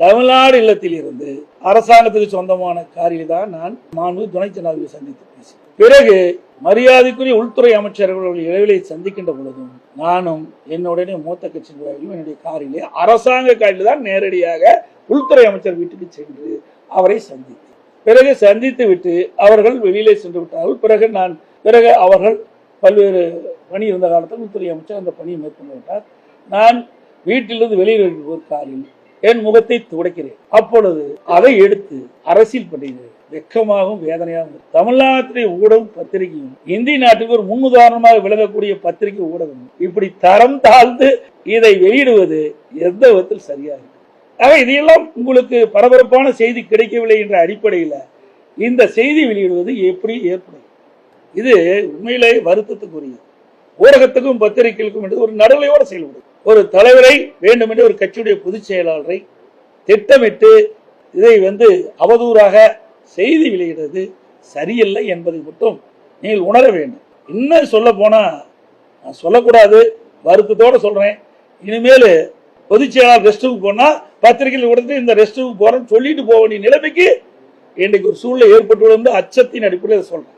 தமிழ்நாடு இல்லத்தில் இருந்து அரசாங்கத்துக்கு சொந்தமான காரியில் தான் நான் மாண்பு துணை ஜனாதிபதி சந்தித்து பேசினேன். பிறகு மரியாதைக்குரிய உள்துறை அமைச்சர்கள் இடைவெளியை சந்திக்கின்ற பொழுதும் நானும் என்னுடைய மூத்த கட்சி நிர்வாகிகளும் என்னுடைய காரிலே அரசாங்க காரில் தான் நேரடியாக உள்துறை அமைச்சர் வீட்டுக்கு சென்று அவரை சந்தித்தேன். பிறகு சந்தித்து விட்டு அவர்கள் வெளியிலே சென்று விட்டார்கள். பிறகு நான் பிறகு அவர்கள் பல்வேறு பணி இருந்த காலத்தில் உள்துறை அமைச்சர் அந்த பணியை மேற்கொண்டு விட்டார். நான் வீட்டிலிருந்து வெளியில் ஒரு காரில் என் முகத்தை துடைக்கிறேன். அப்பொழுது அதை எடுத்து அரசியல் பண்ணுகிறேன் வெக்கமாகவும் வேதனையாகவும் தமிழ்நாட்டிலே ஊடகம் பத்திரிகையும் இந்திய நாட்டுக்கு ஒரு முன்னுதாரணமாக விளங்கக்கூடிய பத்திரிகை ஊடகம் இப்படி தரம் தாழ்ந்து இதை வெளியிடுவது எந்த விதத்தில் சரியாக ஆக இதையெல்லாம் உங்களுக்கு பரபரப்பான செய்தி கிடைக்கவில்லை என்ற அடிப்படையில் இந்த செய்தி வெளியிடுவது எப்படி ஏற்படும்? இது உண்மையிலே வருத்தத்துக்குரியது. ஊடகத்துக்கும் பத்திரிகைகளுக்கும் என்று ஒரு நடுநிலையோடு செயல்படும் ஒரு தலைவரை வேண்டுமென்று ஒரு கட்சியுடைய பொதுச் செயலாளரை திட்டமிட்டு இதை வந்து அவதூறாக செய்தி வெளியிடுறது சரியில்லை என்பதை மட்டும் நீங்கள் உணர வேண்டும். இன்னும் சொல்ல போனா நான் சொல்லக்கூடாது வருத்தத்தோட சொல்றேன். இனிமேல் பொதுச் செயலாளர் ரெஸ்ட் போனால் போனா பத்திரிகையில் கொடுத்து இந்த ரெஸ்ட் ரூம் போறேன்னு சொல்லிட்டு போக வேண்டிய நிலைமைக்கு இன்றைக்கு ஒரு சூழ்நிலை ஏற்பட்டுள்ளது அச்சத்தின் அடிப்படையில் சொல்றேன்.